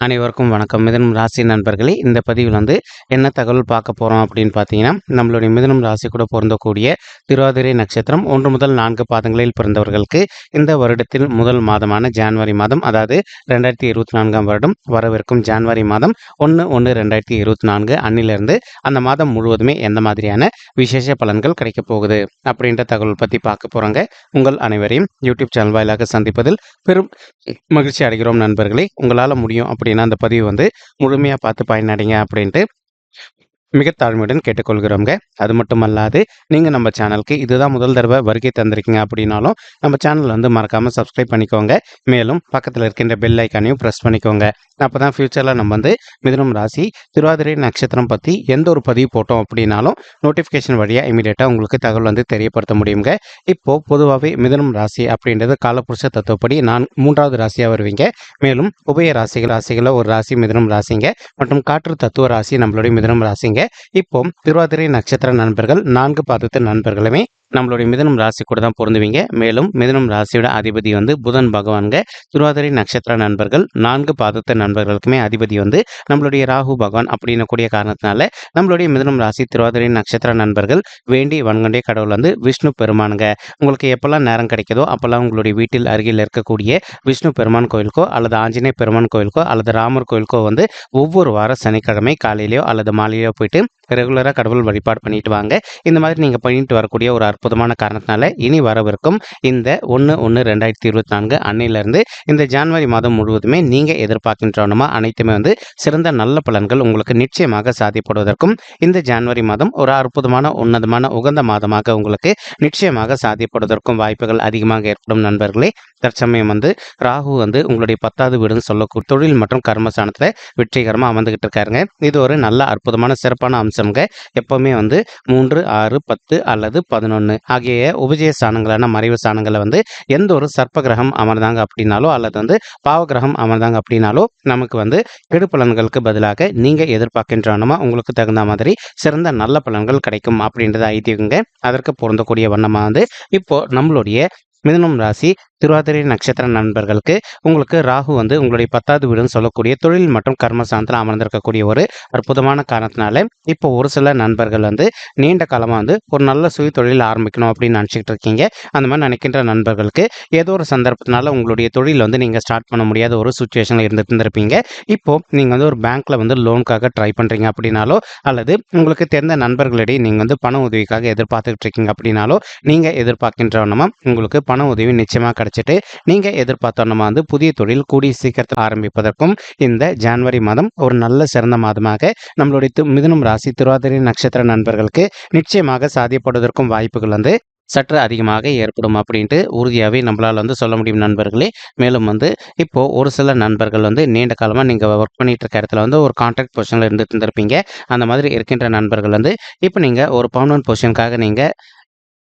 அனைவருக்கும் வணக்கம். மிதனம் ராசி நண்பர்களே இந்த பதிவில் வந்து என்ன தகவல் பார்க்க போகிறோம் அப்படின்னு பார்த்தீங்கன்னா நம்மளுடைய மிதனம் ராசி கூட பொருந்தக்கூடிய திருவாதிரை நட்சத்திரம் ஒன்று முதல் நான்கு பாதங்களில் பிறந்தவர்களுக்கு இந்த வருடத்தில் முதல் மாதமான ஜான்வரி மாதம் அதாவது ரெண்டாயிரத்தி இருபத்தி நான்காம் வருடம் வரவிருக்கும் ஜான்வரி மாதம் ஒன்று ஒன்று ரெண்டாயிரத்தி இருபத்தி நான்கு அன்னிலிருந்து அந்த மாதம் முழுவதுமே எந்த மாதிரியான விசேஷ பலன்கள் கிடைக்கப் போகுது அப்படின்ற தகவல் பற்றி பார்க்க போகிறோங்க உங்கள் அனைவரையும் யூடியூப் சேனல் வாயிலாக சந்திப்பதில் பெரும் மகிழ்ச்சி அடைகிறோம் நண்பர்களே. உங்களால் முடியும் அப்படி அப்படின்னா அந்த பதிவு வந்து முழுமையாக பார்த்து பயனடைங்க அப்படின்ட்டு மிக தாழ்மையுடன் கேட்டுக்கொள்கிறோங்க அது மட்டும் அல்லாது நீங்கள் நம்ம சேனலுக்கு இதுதான் முதல் தடவை வருகை தந்திருக்கீங்க அப்படின்னாலும் நம்ம சேனல் வந்து மறக்காமல் சப்ஸ்கிரைப் பண்ணிக்கோங்க. மேலும் பக்கத்தில் இருக்கின்ற பெல் ஐக்கானையும் ப்ரெஸ் பண்ணிக்கோங்க. அப்போ தான் ஃப்யூச்சரில் நம்ம வந்து மிதுனம் ராசி திருவாதிரை நட்சத்திரம் பற்றி எந்த ஒரு பதிவு போட்டோம் அப்படின்னாலும் நோட்டிஃபிகேஷன் வழியாக இமீடியட்டாக உங்களுக்கு தகவல் வந்து தெரியப்படுத்த முடியுங்க. இப்போது பொதுவாகவே மிதுனம் ராசி அப்படின்றது காலப்புருஷ தத்துவப்படி நான் மூன்றாவது ராசியாக வருவீங்க. மேலும் உபய ராசிகள் ராசிகளில் ஒரு ராசி மிதுனம் ராசிங்க. மற்றும் காற்று தத்துவ ராசி நம்மளுடைய மிதுனம் ராசிங்க. இப்போ திருவாதிரை நட்சத்திர நண்பர்கள் நான்கு பாதத்து நண்பர்களுமே நம்மளுடைய மிதனம் ராசி கூட தான் பொருந்துவீங்க. மேலும் மிதனம் ராசியோட அதிபதி வந்து புதன் பகவான்க திருவாதிரை நட்சத்திர நண்பர்கள் நான்கு பாதத்த நண்பர்களுக்குமே அதிபதி வந்து நம்மளுடைய ராகு பகவான் அப்படின்னக்கூடிய காரணத்தினால நம்மளுடைய மிதனம் ராசி திருவாதிரை நட்சத்திர நண்பர்கள் வேண்டி வன்கொண்டே கடவுள் வந்து விஷ்ணு பெருமானுங்க. உங்களுக்கு எப்பெல்லாம் நேரம் கிடைக்குதோ அப்போல்லாம் உங்களுடைய வீட்டில் அருகில் இருக்கக்கூடிய விஷ்ணு பெருமான் கோயிலுக்கோ அல்லது ஆஞ்சநேய பெருமான் கோயிலுக்கோ அல்லது ராமர் கோயிலுக்கோ வந்து ஒவ்வொரு வாரம் சனிக்கிழமை காலையிலையோ அல்லது மாலையிலையோ போயிட்டு ரெகுலராக கடவுள் வழிபாடு பண்ணிட்டு வாங்க. இந்த மாதிரி நீங்கள் பண்ணிட்டு வரக்கூடிய ஒரு அற்புதமான காரணத்தினால இனி வரவிருக்கும் இந்த ஒன்று ஒன்று ரெண்டாயிரத்தி இருபத்தி நான்கு அன்னையிலேருந்து இந்த ஜான்வரி மாதம் முழுவதுமே நீங்கள் எதிர்பார்க்கின்றோமா அனைத்துமே வந்து சிறந்த நல்ல பலன்கள் உங்களுக்கு நிச்சயமாக சாத்தியப்படுவதற்கும் இந்த ஜான்வரி மாதம் ஒரு அற்புதமான உன்னதமான உகந்த மாதமாக உங்களுக்கு நிச்சயமாக சாத்தியப்படுவதற்கும் வாய்ப்புகள் அதிகமாக ஏற்படும் நண்பர்களே. தற்சமயம் வந்து ராகு வந்து உங்களுடைய பத்தாவது வீடுன்னு சொல்லக்கூடிய தொழில் மற்றும் கர்மஸ்தானத்தில் வெற்றிகரமாக அமர்ந்துகிட்டு இருக்காருங்க. இது ஒரு நல்ல அற்புதமான சிறப்பான அம்சம்ங்க எப்போவுமே வந்து மூன்று ஆறு பத்து அல்லது பதினொன்று ஆகிய உபஜய ஸ்தானங்களான மறைவு ஸ்தானங்களில் வந்து எந்த ஒரு சர்ப்ப கிரகம் அமர்ந்தாங்க அப்படின்னாலோ அல்லது வந்து பாவ கிரகம் அமர்ந்தாங்க அப்படின்னாலோ நமக்கு வந்து கெடு பலன்களுக்கு பதிலாக நீங்கள் எதிர்பார்க்கின்றனமா உங்களுக்கு தகுந்த மாதிரி சிறந்த நல்ல பலன்கள் கிடைக்கும் அப்படின்றது ஐதீகங்க. அதற்கு பொருந்தக்கூடிய வண்ணமாக வந்து இப்போ நம்மளுடைய மிதுனம் ராசி திருவாதிரை நட்சத்திர நண்பர்களுக்கு உங்களுக்கு ராகு வந்து உங்களுடைய பத்தாவது வீடுன்னு சொல்லக்கூடிய தொழில் மற்றும் கர்மஸ்தானத்தில் அமர்ந்திருக்கக்கூடிய ஒரு அற்புதமான காரணத்தினால இப்போ ஒரு சில நண்பர்கள் வந்து நீண்ட காலமாக வந்து ஒரு நல்ல சுய தொழில் ஆரம்பிக்கணும் அப்படின்னு நினச்சிக்கிட்டு இருக்கீங்க. அந்த மாதிரி நினைக்கின்ற நண்பர்களுக்கு ஏதோ ஒரு சந்தர்ப்பத்தினால உங்களுடைய தொழில் வந்து நீங்கள் ஸ்டார்ட் பண்ண முடியாத ஒரு சுச்சுவேஷனில் இருந்துட்டு இருந்திருப்பீங்க. இப்போ நீங்கள் வந்து ஒரு பேங்க்கில் வந்து லோனுக்காக ட்ரை பண்ணுறீங்க அப்படின்னாலோ அல்லது உங்களுக்கு தெரிந்த நண்பர்களிடையே நீங்கள் வந்து பண உதவிக்காக எதிர்பார்த்துக்கிட்டு இருக்கீங்க அப்படின்னாலோ நீங்கள் எதிர்பார்க்கின்றவனமாக உங்களுக்கு பண உதவி நிச்சயமாக படிச்சுட்டு நீங்கள் எதிர்பார்த்தோன்னமா வந்து புதிய தொழில் கூடிய சீக்கிரத்தில் ஆரம்பிப்பதற்கும் இந்த ஜான்வரி மாதம் ஒரு நல்ல சிறந்த மாதமாக நம்மளுடைய மிதுனம் ராசி திருவாதிரை நட்சத்திர நண்பர்களுக்கு நிச்சயமாக சாத்தியப்படுவதற்கும் வாய்ப்புகள் வந்து சற்று அதிகமாக ஏற்படும் அப்படின்ட்டு உறுதியாகவே நம்மளால் வந்து சொல்ல முடியும் நண்பர்களே. மேலும் வந்து இப்போது ஒரு சில நண்பர்கள் வந்து நீண்ட காலமாக நீங்கள் ஒர்க் பண்ணிகிட்டு இருக்க இடத்துல வந்து ஒரு கான்ட்ராக்ட் பொசிஷனில் இருந்துட்டு இருந்திருப்பீங்க. அந்த மாதிரி இருக்கின்ற நண்பர்கள் வந்து இப்போ நீங்கள் ஒரு பர்மனன்ட் பொசிஷனுக்காக நீங்கள்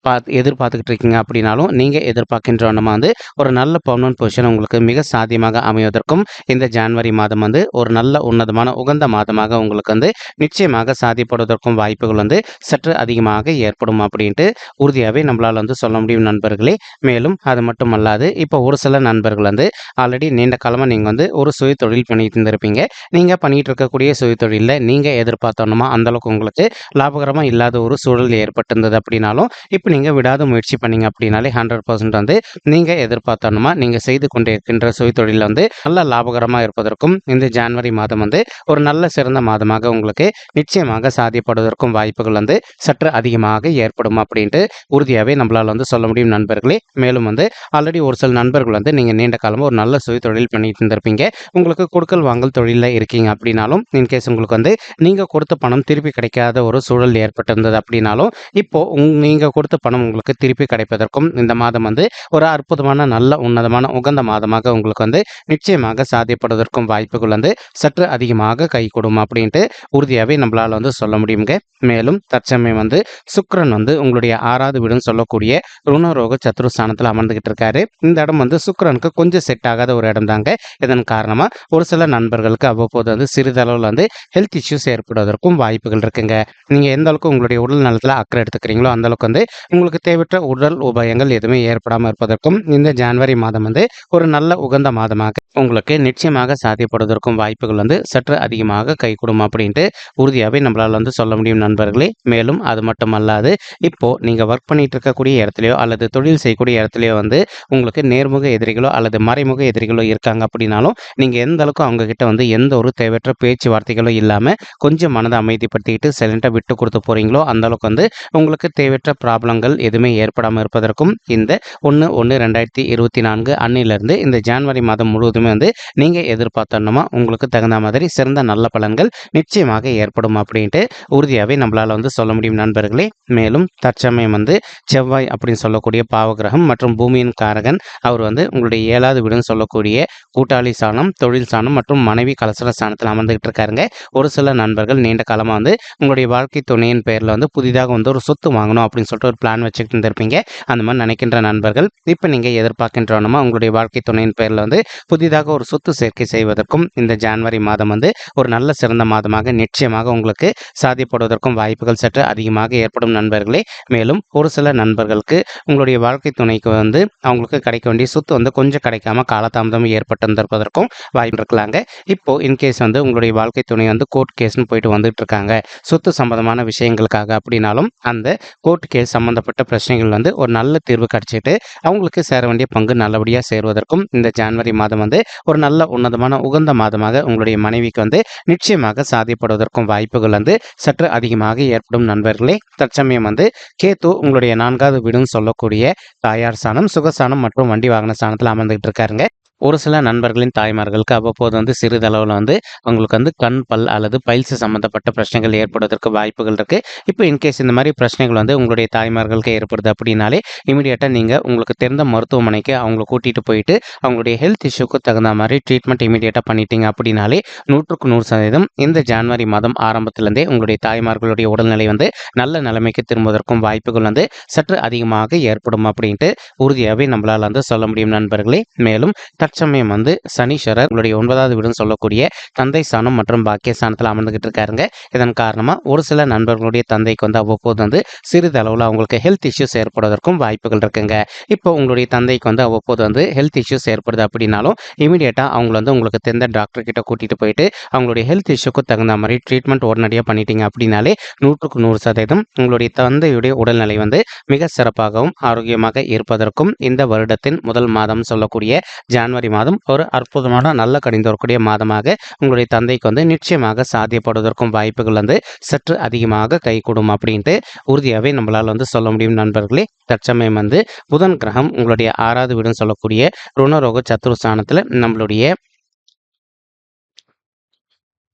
பார்த்து எதிர்பார்த்துக்கிட்டு இருக்கீங்க அப்படின்னாலும் நீங்கள் எதிர்பார்க்கின்ற நம்ம வந்து ஒரு நல்ல பர்மனன்ட் பொசிஷன் உங்களுக்கு மிக சாத்தியமாக அமைவதற்கும் இந்த ஜான்வரி மாதம் வந்து ஒரு நல்ல உன்னதமான உகந்த மாதமாக உங்களுக்கு வந்து நிச்சயமாக சாத்தியப்படுவதற்கும் வாய்ப்புகள் வந்து சற்று அதிகமாக ஏற்படும் அப்படின்ட்டு உறுதியாகவே நம்மளால் வந்து சொல்ல முடியும் நண்பர்களே. மேலும் அது மட்டும் அல்லாது இப்போ ஒரு சில நண்பர்கள் வந்து ஆல்ரெடி நீண்ட காலமாக நீங்கள் வந்து ஒரு சுய தொழில் பண்ணிட்டு இருந்திருப்பீங்க. நீங்கள் பண்ணிகிட்டு இருக்கக்கூடிய சுய தொழிலில் நீங்கள் எதிர்பார்த்தோன்னா அந்தளவுக்கு உங்களுக்கு லாபகரமாக இல்லாத ஒரு சூழல் ஏற்பட்டிருந்தது அப்படின்னாலும் இப்போ நீங்கள் விடாத முயற்சி பண்ணீங்க அப்படின்னாலே ஹண்ட்ரட் பர்சன்ட் வந்து நீங்கள் எதிர்பார்த்தோன்னா நீங்கள் செய்து கொண்டே இருக்கின்ற சுயத்தொழிலில் வந்து நல்ல லாபகரமாக இருப்பதற்கும் இந்த ஜான்வரி மாதம் வந்து ஒரு நல்ல சிறந்த மாதமாக உங்களுக்கு நிச்சயமாக சாதிப்படுவதற்கும் வாய்ப்புகள் வந்து சற்று அதிகமாக ஏற்படும் அப்படின்ட்டு உறுதியாகவே நம்மளால் வந்து சொல்ல முடியும் நண்பர்களே. மேலும் வந்து ஆல்ரெடி ஒரு சில நண்பர்கள் வந்து நீங்கள் நீண்ட காலமாக ஒரு நல்ல சுய தொழில் பண்ணிட்டு இருந்திருப்பீங்க. உங்களுக்கு கொடுக்கல் வாங்கல் தொழிலில் இருக்கீங்க அப்படின்னாலும் இன்கேஸ் உங்களுக்கு வந்து நீங்கள் கொடுத்த பணம் திருப்பி கிடைக்காத ஒரு சூழல் ஏற்பட்டிருந்தது அப்படின்னாலும் இப்போ உங் நீங்கள் கொடுத்த பணம் உங்களுக்கு திருப்பி கிடைப்பதற்கும் இந்த மாதம் வந்து ஒரு அற்புதமான நல்ல உன்னதமான உகந்த மாதமாக உங்களுக்கு வந்து நிச்சயமாக சாத்தியப்படுவதற்கும் வாய்ப்புகள் வந்து சற்று அதிகமாக கைகூடும் அப்படின்ட்டு உறுதியாகவே நம்மளால் வந்து சொல்ல முடியுங்க. மேலும் தற்சமயம் வந்து சுக்கரன் வந்து உங்களுடைய ஆறாவது வீடுன்னு சொல்லக்கூடிய ருணரோக சத்ருஸ்தானத்தில் அமர்ந்துகிட்டு இருக்காரு. இந்த இடம் வந்து சுக்கரனுக்கு கொஞ்சம் செட் ஆகாத ஒரு இடம் தாங்க. இதன் காரணமாக ஒரு சில நண்பர்களுக்கு அவ்வப்போது வந்து சிறிதளவில் வந்து ஹெல்த் இஷ்யூஸ் ஏற்படுவதற்கும் வாய்ப்புகள் இருக்குங்க. நீங்கள் எந்த அளவுக்கு உங்களுடைய உடல் நலத்தில் அக்கறை எடுத்துக்கிறீங்களோ அந்த அளவுக்கு வந்து உங்களுக்கு தேவையற்ற உடல் உபாயங்கள் எதுவுமே ஏற்படாமல் இருப்பதற்கும் இந்த ஜனவரி மாதம் வந்து ஒரு நல்ல உகந்த மாதமாக உங்களுக்கு நிச்சயமாக சாத்தியப்படுவதற்கும் வாய்ப்புகள் வந்து சற்று அதிகமாக கைகூடும் அப்படின்ட்டு உறுதியாகவே நம்மளால் வந்து சொல்ல முடியும் நண்பர்களே. மேலும் அது மட்டுமல்லாது இப்போது நீங்கள் ஒர்க் பண்ணிட்டு இருக்கக்கூடிய இடத்துலையோ அல்லது தொழில் செய்யக்கூடிய இடத்துலையோ வந்து உங்களுக்கு நேர்முக எதிரிகளோ அல்லது மறைமுக எதிரிகளோ இருக்காங்க அப்படின்னாலும் நீங்கள் எந்த அளவுக்கு அவங்கக்கிட்ட வந்து எந்த ஒரு தேவையற்ற பேச்சுவார்த்தைகளோ இல்லாமல் கொஞ்சம் மனதை அமைதிப்படுத்திக்கிட்டு சைலண்டாக விட்டு கொடுத்து போகிறீங்களோ அந்தளவுக்கு வந்து உங்களுக்கு தேவையற்ற ப்ராப்ளம் சிரமங்கள் எதுவுமே ஏற்படாமல் இருப்பதற்கும் இந்த ஒன்று ஒன்று ரெண்டாயிரத்தி இருபத்தி நான்கு அன்னிலிருந்து இந்த ஜான்வரி மாதம் முழுவதுமே வந்து நீங்கள் எதிர்பார்த்தோன்னா உங்களுக்கு தகுந்த மாதிரி சிறந்த நல்ல பலன்கள் நிச்சயமாக ஏற்படும் அப்படின்ட்டு உறுதியாகவே நம்மளால் வந்து சொல்ல முடியும் நண்பர்களே. மேலும் தற்சமயம் வந்து செவ்வாய் அப்படின்னு சொல்லக்கூடிய பாவகிரகம் மற்றும் பூமியின் காரகன் அவர் வந்து உங்களுடைய ஏழாவது வீடுன்னு சொல்லக்கூடிய கூட்டாளி சாணம் தொழில் சாணம் மற்றும் மனைவி கலசர ஸ்தானத்தில் அமர்ந்துகிட்டு இருக்காருங்க. ஒரு சில நண்பர்கள் நீண்ட காலமாக வந்து உங்களுடைய வாழ்க்கை துணையின் பேரில் வந்து புதிதாக வந்து ஒரு சொத்து வாங்கணும் அப்படின்னு சொல்லிட்டு ஒரு பிளான் வச்சுக்கிட்டு இருந்திருப்பீங்க. அந்த மாதிரி நினைக்கின்ற நண்பர்கள் இப்போ நீங்கள் எதிர்பார்க்கின்றவனமா உங்களுடைய வாழ்க்கை துணையின் பேரில் வந்து புதிதாக ஒரு சொத்து சேர்க்கை செய்வதற்கும் இந்த ஜான்வரி மாதம் வந்து ஒரு நல்ல சிறந்த மாதமாக நிச்சயமாக உங்களுக்கு சாதிப்படுவதற்கும் வாய்ப்புகள் சற்று அதிகமாக ஏற்படும் நண்பர்களே. மேலும் ஒரு சில நண்பர்களுக்கு உங்களுடைய வாழ்க்கை துணைக்கு வந்து அவங்களுக்கு கிடைக்க வேண்டிய சொத்து வந்து கொஞ்சம் கிடைக்காம காலதாமதம் ஏற்பட்டிருந்திருப்பதற்கும் வாய்ப்பு இருக்கலாங்க. இப்போ இன்கேஸ் வந்து உங்களுடைய வாழ்க்கை துணை வந்து கோர்ட் கேஸ்னு போயிட்டு வந்துட்டு இருக்காங்க. சொத்து சம்பந்தமான விஷயங்களுக்காக அப்படின்னாலும் அந்த கோர்ட் கேஸ் சம்பந்தப்பட்ட பிரச்சனைகள் வந்து ஒரு நல்ல தீர்வு கிடைச்சிட்டு அவங்களுக்கு சேர வேண்டிய பங்கு நல்லபடியாக சேருவதற்கும் இந்த ஜான்வரி மாதம் வந்து ஒரு நல்ல உன்னதமான உகந்த மாதமாக உங்களுடைய மனைவிக்கு வந்து நிச்சயமாக சாதிப்படுவதற்கும் வாய்ப்புகள் வந்து சற்று அதிகமாக ஏற்படும் நண்பர்களே. தற்சமயம் வந்து கேத்து உங்களுடைய நான்காவது வீடுன்னு சொல்லக்கூடிய தாயார் சாணம் சுகசானம் மற்றும் வண்டி வாகன சாணத்தில் அமர்ந்துகிட்டு இருக்காருங்க. ஒரு சில நண்பர்களின் தாய்மார்களுக்கு அவ்வப்போது வந்து சிறிதளவில் வந்து அவங்களுக்கு வந்து கண் பல் அல்லது பயிற்சி சம்மந்தப்பட்ட பிரச்சனைகள் ஏற்படுவதற்கு வாய்ப்புகள் இருக்குது இப்போ இன்கேஸ் இந்த மாதிரி பிரச்சனைகள் வந்து உங்களுடைய தாய்மார்களுக்கு ஏற்படுது அப்படின்னாலே இமீடியட்டாக நீங்கள் உங்களுக்கு தெரிந்த மருத்துவமனைக்கு அவங்கள கூட்டிகிட்டு போயிட்டு அவங்களுடைய ஹெல்த் இஷ்யூக்கு தகுந்த மாதிரி ட்ரீட்மெண்ட் இமீடியட்டாக பண்ணிட்டீங்க அப்படின்னாலே நூற்றுக்கு நூறு சதவீதம் இந்த ஜான்வரி மாதம் ஆரம்பத்திலேருந்தே உங்களுடைய தாய்மார்களுடைய உடல்நிலை வந்து நல்ல நிலைமைக்கு திரும்புவதற்கும் வாய்ப்புகள் வந்து சற்று அதிகமாக ஏற்படும் அப்படின்ட்டு உறுதியாகவே நம்மளால் வந்து சொல்ல முடியும் நண்பர்களே. மேலும் தற்சமயம் வந்து சனீஸ்வரர் உங்களுடைய ஒன்பதாவது வீடுன்னு சொல்லக்கூடிய தந்தை ஸ்தானம் மற்றும் பாக்கிய ஸ்தானத்தில் அமர்ந்துகிட்டு இருக்காருங்க. இதன் காரணமாக ஒரு சில நண்பர்களுடைய தந்தைக்கு வந்து அவ்வப்போது வந்து சிறிதளவில் அவங்களுக்கு ஹெல்த் இஷ்யூஸ் ஏற்படுவதற்கும் வாய்ப்புகள் இருக்குங்க. இப்போ உங்களுடைய தந்தைக்கு வந்து அவ்வப்போது வந்து ஹெல்த் இஷ்யூஸ் ஏற்படுது அப்படின்னாலும் இமீடியட்டாக அவங்கள வந்து உங்களுக்கு தெரிந்த டாக்டர் கிட்ட கூட்டிகிட்டு போயிட்டு அவங்களுடைய ஹெல்த் இஷ்யூக்கு தகுந்த மாதிரி ட்ரீட்மெண்ட் உடனடியாக பண்ணிட்டீங்க அப்படின்னாலே நூற்றுக்கு நூறு சதவீதம் உங்களுடைய தந்தையுடைய உடல்நிலை வந்து மிக சிறப்பாகவும் ஆரோக்கியமாக இருப்பதற்கும் இந்த வருடத்தின் முதல் மாதம் சொல்லக்கூடிய ஜான்வரி மாதம் ஒரு அற்புதமான நல்ல கணிந்து வரக்கூடிய மாதமாக உங்களுடைய தந்தைக்கு வந்து நிச்சயமாக சாத்தியப்படுவதற்கும் வாய்ப்புகள் வந்து சற்று அதிகமாக கைகூடும் அப்படின்ட்டு உறுதியாகவே நம்மளால் வந்து சொல்ல முடியும் நண்பர்களே. தற்சமயம் வந்து புதன் கிரகம் உங்களுடைய ஆறாவது வீடுன்னு சொல்லக்கூடிய ருணரோக சத்துருஸ்தானத்தில் நம்மளுடைய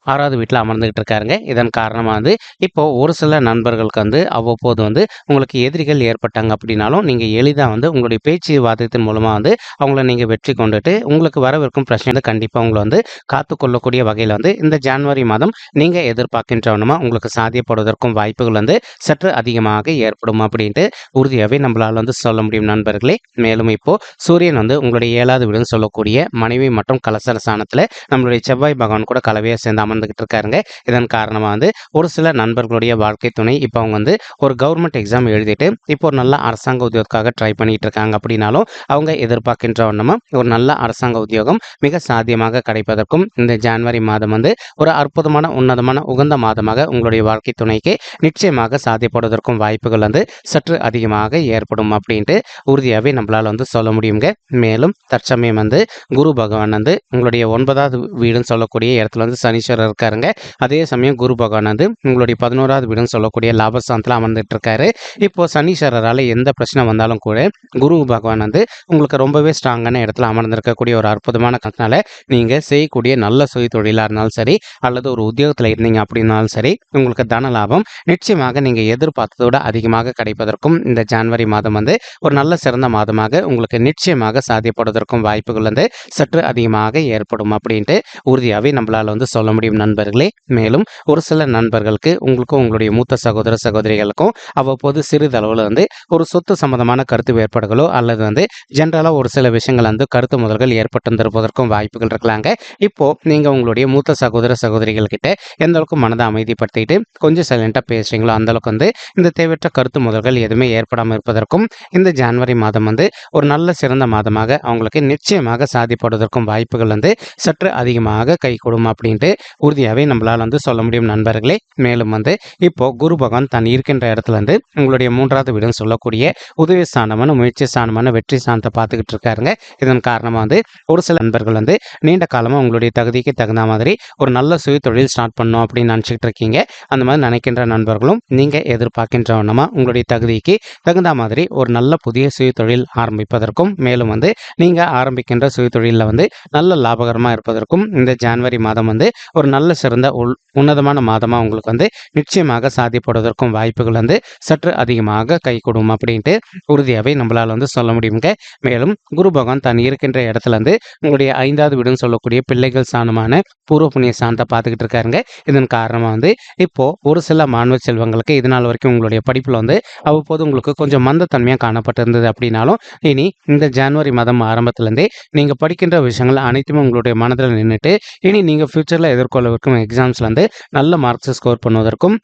ஆறாவது வீட்டில் அமர்ந்துகிட்டு இருக்காருங்க இதன் காரணமாக வந்து இப்போது ஒரு சில நண்பர்களுக்கு வந்து அவ்வப்போது வந்து உங்களுக்கு எதிரிகள் ஏற்பட்டாங்க அப்படின்னாலும் நீங்கள் எளிதாக வந்து உங்களுடைய பேச்சு வாதத்தின் மூலமாக வந்து அவங்கள நீங்கள் வெற்றி கொண்டுட்டு உங்களுக்கு வரவிருக்கும் பிரச்சனை வந்து கண்டிப்பாக உங்களை வந்து காத்துக்கொள்ளக்கூடிய வகையில் வந்து இந்த ஜான்வரி மாதம் நீங்கள் எதிர்பார்க்கின்றவனுமா உங்களுக்கு சாத்தியப்படுவதற்கும் வாய்ப்புகள் வந்து சற்று அதிகமாக ஏற்படும் அப்படின்ட்டு உறுதியாகவே நம்மளால் வந்து சொல்ல முடியும் நண்பர்களே. மேலும் இப்போது சூரியன் வந்து உங்களுடைய ஏழாவது வீடுன்னு சொல்லக்கூடிய மனைவி மற்றும் கலசர ஸ்தானத்தில் நம்மளுடைய செவ்வாய் பகவான் கூட கலவையாக சேர்ந்து அமர்ந்துகிட்டு இருக்காருங்க. இதன் காரணமாக வந்து ஒரு சில நண்பர்களுடைய வாழ்க்கை துணை இப்போ அவங்க வந்து ஒரு கவர்மெண்ட் எக்ஸாம் எழுதிட்டு இப்போ ஒரு நல்ல அரசாங்க உத்தியோகத்துக்காக ட்ரை பண்ணிட்டு இருக்காங்க அப்படின்னாலும் அவங்க எதிர்பார்க்கின்ற வண்ணமா ஒரு நல்ல அரசாங்க உத்தியோகம் மிக சாத்தியமாக கிடைப்பதற்கும் இந்த ஜான்வரி மாதம் வந்து ஒரு அற்புதமான உன்னதமான உகந்த மாதமாக உங்களுடைய வாழ்க்கை துணைக்கு நிச்சயமாக சாத்தியப்படுவதற்கும் வாய்ப்புகள் வந்து சற்று அதிகமாக ஏற்படும் அப்படின்ட்டு உறுதியாகவே நம்மளால் வந்து சொல்ல முடியுங்க. மேலும் தற்சமயம் வந்து குரு பகவான் வந்து உங்களுடைய ஒன்பதாவது வீடுன்னு சொல்லக்கூடிய இடத்துல வந்து சனீஸ்வரர் இருக்காருங்க. அதே சமயம் குரு பகவான் வந்து உங்களுடைய பதினோராவது வீடுன்னு சொல்லக்கூடிய லாபஸ்தானத்தில் அமர்ந்துட்டு இருக்காரு இப்போ சனீஸ்வரரால் எந்த பிரச்சனை வந்தாலும் கூட குரு பகவான் வந்து உங்களுக்கு ரொம்பவே ஸ்ட்ராங்கான இடத்துல அமர்ந்திருக்கக்கூடிய ஒரு அற்புதமான கணக்கினால நீங்கள் செய்யக்கூடிய நல்ல சுய தொழிலாக இருந்தாலும் சரி அல்லது ஒரு உத்தியோகத்தில் இருந்தீங்க அப்படின்னாலும் சரி உங்களுக்கு தன லாபம் நிச்சயமாக நீங்கள் எதிர்பார்த்ததோட அதிகமாக கிடைப்பதற்கும் இந்த ஜான்வரி மாதம் வந்து ஒரு நல்ல சிறந்த மாதமாக உங்களுக்கு நிச்சயமாக சாத்தியப்படுவதற்கும் வாய்ப்புகள் வந்து சற்று அதிகமாக ஏற்படும் அப்படின்ட்டு உறுதியாகவே நம்மளால் வந்து சொல்ல முடியும். முடியும் நண்பர்களே. மேலும் ஒரு சில நண்பர்களுக்கு உங்களுக்கும் உங்களுடைய மூத்த சகோதர சகோதரிகளுக்கும் அவ்வப்போது சிறிதளவில் வந்து ஒரு சொத்து சம்பந்தமான கருத்து வேறுபாடுகளோ அல்லது வந்து ஜென்ரலாக ஒரு சில விஷயங்கள் வந்து கருத்து முதல்கள் ஏற்பட்டிருப்பதற்கும் வாய்ப்புகள் இருக்கலாங்க. இப்போ நீங்கள் உங்களுடைய மூத்த சகோதர சகோதரிகள் கிட்ட எந்த அளவுக்கு மனதை அமைதிப்படுத்திட்டு கொஞ்சம் சைலண்டாக பேசுறீங்களோ அந்த அளவுக்கு வந்து இந்த தேவையற்ற கருத்து முதல்கள் எதுவுமே ஏற்படாமல் இருப்பதற்கும் இந்த ஜனவரி மாதம் வந்து ஒரு நல்ல சிறந்த மாதமாக அவங்களுக்கு நிச்சயமாக சாதிப்படுவதற்கும் வாய்ப்புகள் வந்து சற்று அதிகமாக கை கொடுக்கும் அப்படின்ட்டு உறுதியாகவே நம்மளால் வந்து சொல்ல முடியும் நண்பர்களே. மேலும் வந்து இப்போ குரு பகவான் தான் இருக்கின்ற இடத்துலருந்து உங்களுடைய மூன்றாவது வீடுன்னு சொல்லக்கூடிய உதவி ஸ்தானமான முயற்சி ஸ்தானமான வெற்றி ஸ்தானத்தை பார்த்துக்கிட்டு இருக்காருங்க. இதன் காரணமாக வந்து ஒரு சில நண்பர்கள் வந்து நீண்ட காலமாக உங்களுடைய தகுதிக்கு தகுந்த மாதிரி ஒரு நல்ல சுய தொழில் ஸ்டார்ட் பண்ணோம் அப்படின்னு நினச்சிக்கிட்டு இருக்கீங்க. அந்த மாதிரி நினைக்கின்ற நண்பர்களும் நீங்கள் எதிர்பார்க்கின்ற வண்ணமாக உங்களுடைய தகுதிக்கு தகுந்த மாதிரி ஒரு நல்ல புதிய சுய தொழில் ஆரம்பிப்பதற்கும் மேலும் வந்து நீங்கள் ஆரம்பிக்கின்ற சுய தொழிலில் வந்து நல்ல லாபகரமாக இருப்பதற்கும் இந்த ஜான்வரி மாதம் வந்து ஒரு நல்ல சிறந்த உள் உன்னதமான மாதமாக உங்களுக்கு வந்து நிச்சயமாக சாதிப்படுவதற்கும் வாய்ப்புகள் வந்து சற்று அதிகமாக கை கொடுக்கும் அப்படின்ட்டு உறுதியாகவே நம்மளால் வந்து சொல்ல முடியுங்க. மேலும் குரு பகவான் தான் இருக்கின்ற இடத்துல இருந்து உங்களுடைய ஐந்தாவது வீடுன்னு சொல்லக்கூடிய பிள்ளைகள் சாணமான பூர்வ புண்ணிய சாணத்தை பார்த்துக்கிட்டு இருக்காருங்க. இதன் காரணமாக வந்து இப்போது ஒரு சில மாணவ செல்வங்களுக்கு இதனால் வரைக்கும் உங்களுடைய படிப்பில் வந்து அவ்வப்போது உங்களுக்கு கொஞ்சம் மந்தத்தன்மையாக காணப்பட்டிருந்தது அப்படின்னாலும் இனி இந்த ஜான்வரி மாதம் ஆரம்பத்துலேருந்தே நீங்கள் படிக்கின்ற விஷயங்கள் அனைத்துமே உங்களுடைய மனதில் நின்றுட்டு இனி நீங்கள் ஃப்யூச்சரில் எதிர்கொள்ளவிருக்கும் எக்ஸாம்ஸில் வந்து நல்ல மார்க்ஸ் ஸ்கோர் பண்ணுவதற்கும்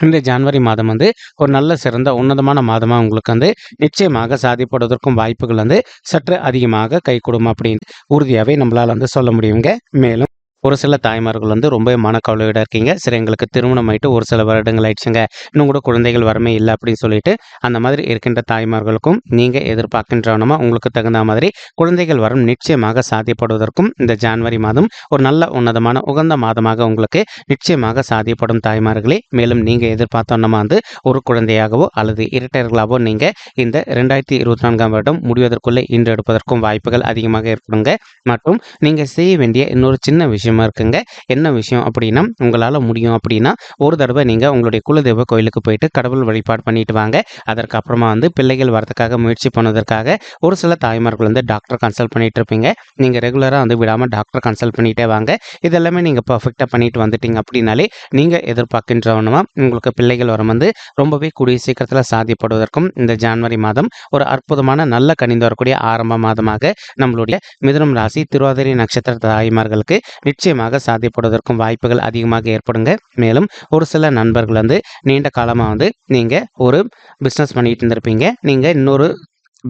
இந்த ஜனவரி மாதம் வந்து ஒரு நல்ல சிறந்த உன்னதமான மாதமாக உங்களுக்கு வந்து நிச்சயமாக சாதிப்படுவதற்கும் வாய்ப்புகள் வந்து சற்று அதிகமாக கை கொடுக்கும் அப்படின்னு உறுதியாகவே நம்மளால் வந்து சொல்ல முடியுங்க. மேலும் ஒரு சில தாய்மார்கள் வந்து ரொம்ப மனக்கவலையோட இருக்கீங்க. சரி எங்களுக்கு திருமணம் ஆயிட்டு ஒரு சில வருடங்கள் ஆயிடுச்சுங்க. இன்னும் கூட குழந்தைகள் வரமே இல்லை அப்படின்னு சொல்லிட்டு அந்த மாதிரி இருக்கின்ற தாய்மார்களுக்கும் நீங்கள் எதிர்பார்க்கின்றவனமா உங்களுக்கு தகுந்த மாதிரி குழந்தைகள் வரும் நிச்சயமாக சாத்தியப்படுவதற்கும் இந்த ஜான்வரி மாதம் ஒரு நல்ல உன்னதமான உகந்த மாதமாக உங்களுக்கு நிச்சயமாக சாத்தியப்படும் தாய்மார்களே. மேலும் நீங்கள் எதிர்பார்த்தோன்னா வந்து ஒரு குழந்தையாகவோ அல்லது இரட்டையர்களாகவோ நீங்கள் இந்த ரெண்டாயிரத்தி இருபத்தி நான்காம் வருடம் முடிவதற்குள்ளே இன்று எடுப்பதற்கும் வாய்ப்புகள் அதிகமாக இருக்கணுங்க மற்றும் நீங்கள் செய்ய வேண்டிய இன்னொரு சின்ன விஷயம் விஷயமா இருக்குங்க. என்ன விஷயம் அப்படின்னா உங்களால் முடியும் அப்படின்னா ஒரு தடவை நீங்கள் உங்களுடைய குலதெய்வ கோயிலுக்கு போயிட்டு கடவுள் வழிபாடு பண்ணிட்டு வாங்க. அதற்கு அப்புறமா வந்து பிள்ளைகள் வரதுக்காக முயற்சி பண்ணுவதற்காக ஒரு சில தாய்மார்கள் வந்து டாக்டர் கன்சல்ட் பண்ணிட்டு இருப்பீங்க. நீங்கள் ரெகுலராக வந்து விடாமல் டாக்டர் கன்சல்ட் பண்ணிட்டே வாங்க. இதெல்லாமே நீங்கள் பர்ஃபெக்டாக பண்ணிட்டு வந்துட்டீங்க அப்படின்னாலே நீங்கள் எதிர்பார்க்கின்றவனுமா உங்களுக்கு பிள்ளைகள் வரம் வந்து ரொம்பவே கூடிய சீக்கிரத்தில் சாதிப்படுவதற்கும் இந்த ஜான்வரி மாதம் ஒரு அற்புதமான நல்ல கணிந்து வரக்கூடிய ஆரம்ப மாதமாக நம்மளுடைய மிதுனம் ராசி திருவாதிரை நட்சத்திர தாய்மார்களுக்கு நிச்சயமாக சாத்தியப்படுவதற்கும் வாய்ப்புகள் அதிகமாக ஏற்படுங்க. மேலும் ஒரு சில நண்பர்கள் வந்து நீண்ட காலமாக வந்து நீங்கள் ஒரு பிஸ்னஸ் பண்ணிட்டு இருந்திருப்பீங்க. நீங்கள் இன்னொரு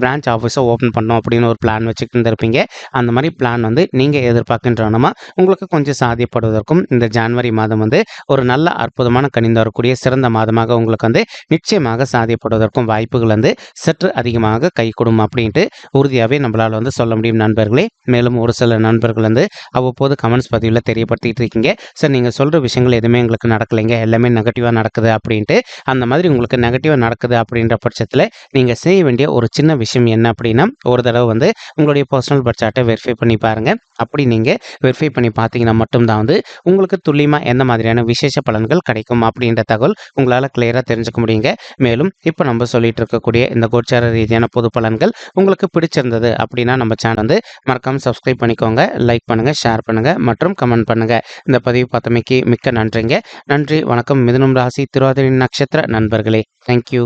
பிரான்ச் ஆஃபீஸை ஓப்பன் பண்ணோம் அப்படின்னு ஒரு பிளான் வச்சுக்கிட்டு இருப்பீங்க அந்த மாதிரி பிளான் வந்து நீங்கள் எதிர்பார்க்கின்றனமா உங்களுக்கு கொஞ்சம் சாத்தியப்படுவதற்கும் இந்த ஜான்வரி மாதம் வந்து ஒரு நல்ல அற்புதமான கணிந்து வரக்கூடிய சிறந்த மாதமாக உங்களுக்கு வந்து நிச்சயமாக சாத்தியப்படுவதற்கும் வாய்ப்புகள் வந்து சற்று அதிகமாக கை அப்படின்ட்டு உறுதியாகவே நம்மளால் வந்து சொல்ல முடியும் நண்பர்களே. மேலும் ஒரு சில நண்பர்கள் வந்து அவ்வப்போது கமெண்ட்ஸ் பதிவில் தெரியப்படுத்திட்டு இருக்கீங்க. சார் நீங்கள் சொல்கிற விஷயங்கள் எதுவுமே எங்களுக்கு நடக்கலைங்க. எல்லாமே நெகட்டிவாக நடக்குது அப்படின்ட்டு அந்த மாதிரி உங்களுக்கு நெகட்டிவாக நடக்குது அப்படின்ற பட்சத்தில் நீங்கள் செய்ய வேண்டிய ஒரு சின்ன விஷயம் என்ன அப்படின்னா ஒரு தடவை வந்து உங்களுடைய பர்சனல் பட்ஜெட்டை வெரிஃபை பண்ணி பாருங்கள் அப்படி நீங்கள் வெரிஃபை பண்ணி பார்த்தீங்கன்னா மட்டும்தான் வந்து உங்களுக்கு துல்லியமாக எந்த மாதிரியான விசேஷ பலன்கள் கிடைக்கும் அப்படின்ற தகவல் உங்களால் கிளியராக தெரிஞ்சுக்க முடியுங்க. மேலும் இப்போ நம்ம சொல்லிட்டு இருக்கக்கூடிய இந்த கோச்சார ரீதியான பொது பலன்கள் உங்களுக்கு பிடிச்சிருந்தது அப்படின்னா நம்ம சேனல் வந்து மறக்காமல் சப்ஸ்கிரைப் பண்ணிக்கோங்க. லைக் பண்ணுங்கள் ஷேர் பண்ணுங்கள் மற்றும் கமெண்ட் பண்ணுங்கள் இந்த பதிவு பார்த்தமைக்கு மிக்க நன்றிங்க. நன்றி வணக்கம். மிதுனம் ராசி திருவாதிரை நட்சத்திர நண்பர்களே. தேங்க்யூ